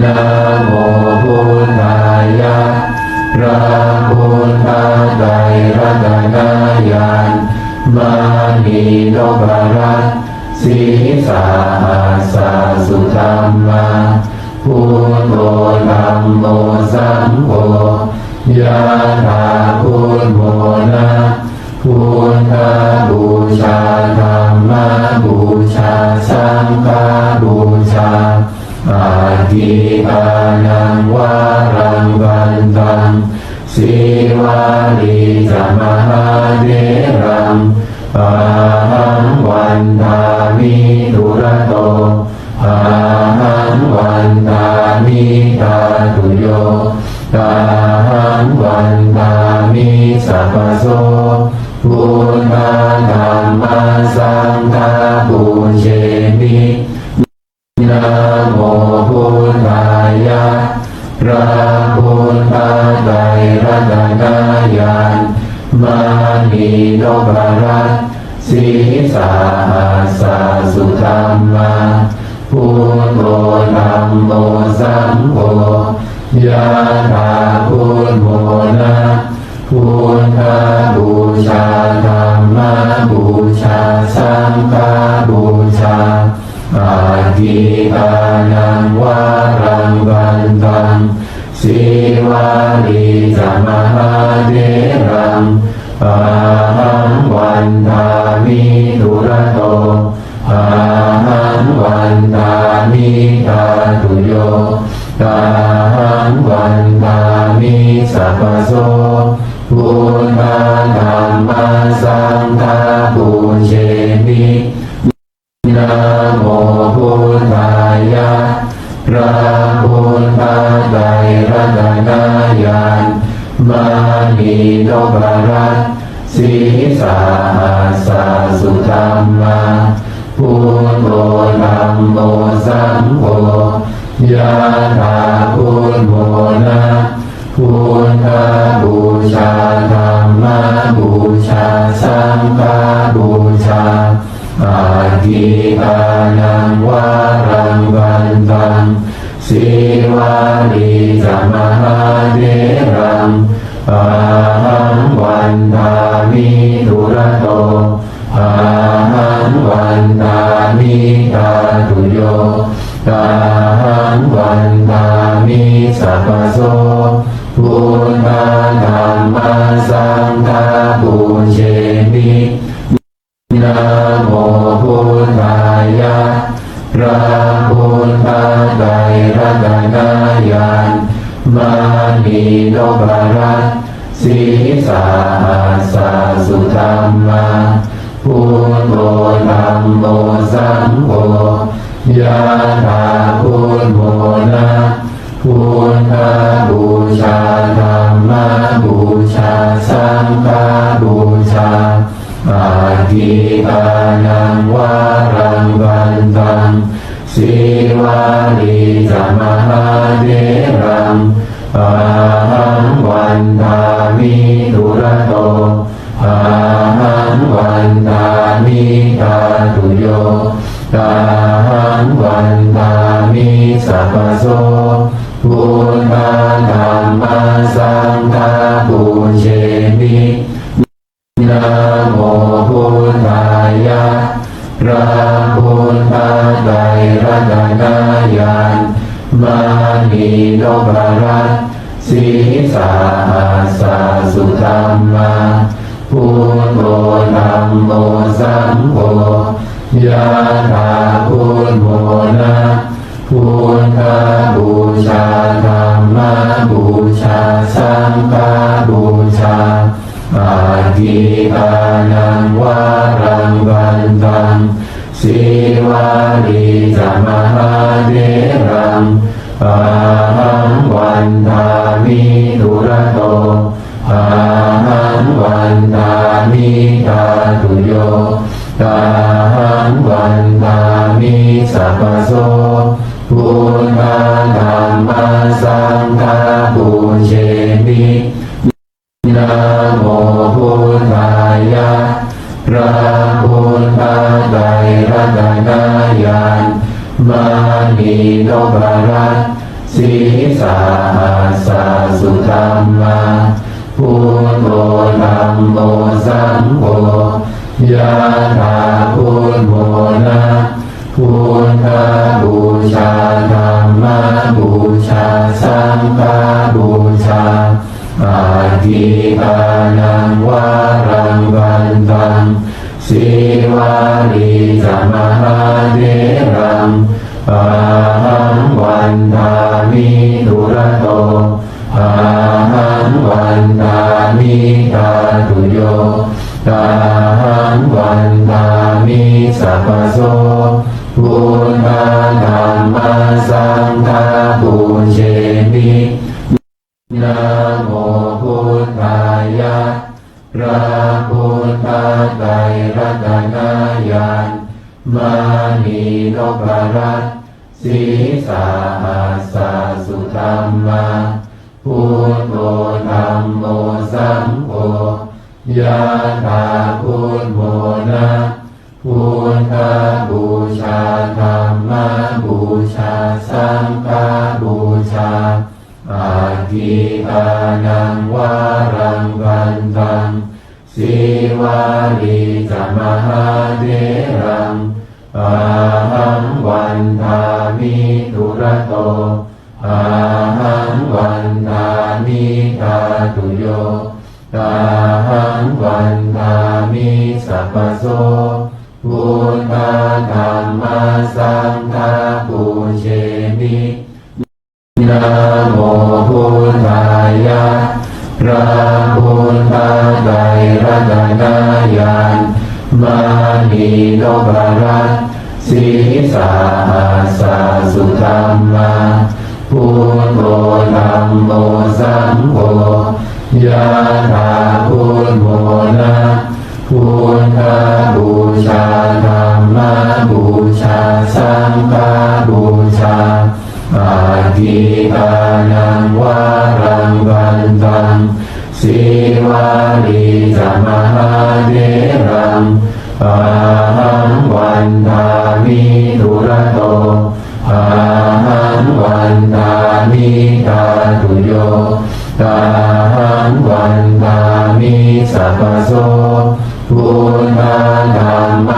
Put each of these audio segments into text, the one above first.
นะโมพุทธายะพระพุทธไตรรัตนญาณมานีโนบรัตสีสาหัสาสุธรรมาพุทโธธัมโมสังโฆยะถาพุทโมนะพุทธบูชาธรรมบูชาสังฆบูชาอา ทิตานังวารังวันตังสีวาลีจะมหาเดรังอาหังวันทามิทุระโตอาหังวันทามิตาตุโยอาหังวันทามิสัพโสพุทธรรมสังฆปุญเชมิ มานีโนบรัตสีสาสาสุธรรมาพุทโธธัมโมสังโฆยะถาพุทโมนะพุทธบูชาธรรมบูชาสังฆบูชาอาทิตานังวารังวันตังสีวาลีจะมหาเดรัง อาหังวันทามิทุระโตอาหังวันทามิตาตุโยอาหังวันทามิสัพพโสพุทธธรรมสังฆปุเชมินะโมพุทธายะพระพุทธไตรรัตนาณมานีโนบรัต สีสาหัสาสุธรรมาพุทโธธัมโมสังโฆยะถาพุทโมนะพุทธบูชาธรรมบูชาสังฆบูชาอาทิตานา โยอาหังวันทามิสัพพโสพุทธธรรมสังฆปุญเชมินะโมพุทธายะพระพุทธไตรรัตนญาณมานีโนบารัตสีสาหัสาสุธรรมาพุทโธธัมโมสังโฆ ยะถาพุทโมนะพุทธบูชาธรรมบูชาสังฆบูชาอาทิตานังวารังวันตังสีวาลีจมหาเดรังอาหังวันทามิทุระโตอาหังวันทามิตาตุโย อาหังวันทามิสัพโสพุทธธรรมสังฆปุญเชมินะโมพุทธายะพระพุทธไตรรัตนญาณมานีโนบรัตสีสาสาสุธรรมาพุทโธธัมโมสังโฆ ยะถาพุทโมนะพุทธบูชาธรรมบูชาสังฆบูชาอาทิตานังวารังวันตังสีวาลีจมหาเดรังอาหังวันทามิทุระโตอาหังวันทามิตาตุโย อาหังวันทามิสัพโสพุทธธรรมสังฆปุญเชมินะโมพุทธายะพระพุทธไตรรัตนญาณมานีโนบารัตสีสาสาสุธรรมาพุทโธธัมโมสังโฆ ยะถาพุทโมนะพุทธบูชาธรรมบูชาสังฆบูชาอาทิตานังวารังวันตังสิวารีจมหาเดรังอาหังวันทามิทุระโตอาหังวันทามิตาตุโย ตาหังวันทามิสัพโสพุทธธรรมสังฆปุญเชมินะโมพุทธายะพระพุทธไตรรัตนญาณมานีนพรัตสีสาหัสาสุธรรมาพุทโธธรรมโมสังโฆ ยะถาพุทโมนะพุทธบูชาธรรมบูชา สังฆบูชาอาทิตานังวารังวันตังสิวาลีจมหาเดรังอาหังวันทามิทุระโตอาหังวันทามิตาตุโยตาหั งวันทามิสัพพโสพุทธธรรมสังฆปุเชมินะโมพุทธายะพระพุทธไตรรัตนญาณมานีโนบรัตสีสาหัสาสุธรรมาพุทโธธัมโมสังโฆยะถา โมนะพุทธบูชาธรรมบูชาสังฆบูชาอาทิตานังวารังวันตังสิวาลีจมหาเดรังอาหังวันทามิทุระโตอาหังวันทามิตาตุโย ตาหังวันทามิสัพโสพุทธธรรม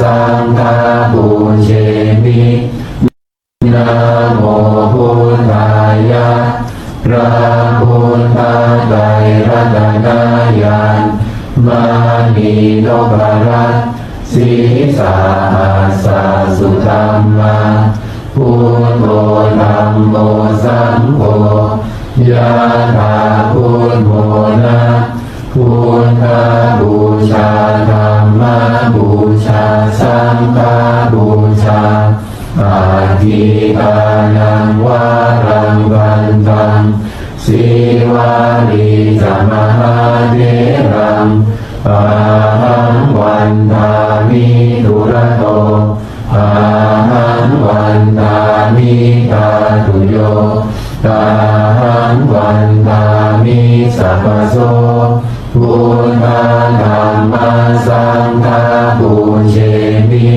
สังฆปุญเชมินะโมพุทธายะพระพุทธไตรรัตนญาณมานีโนบารัตสีสาสาสุธรรมาพุทโธธรรมโมสังโฆ ยะถาพุทโมนะพุทธบูชาธรรมบูชาสังฆบูชาอาทิตานังวารังวันตังสิวาลีจมหาเดรังอาหังวันทามิทุระโตอาหังวันทามิตาตุโย ตาหังวันตามิสัพโสบุญนาธรรมสังฆาบุญเชมิ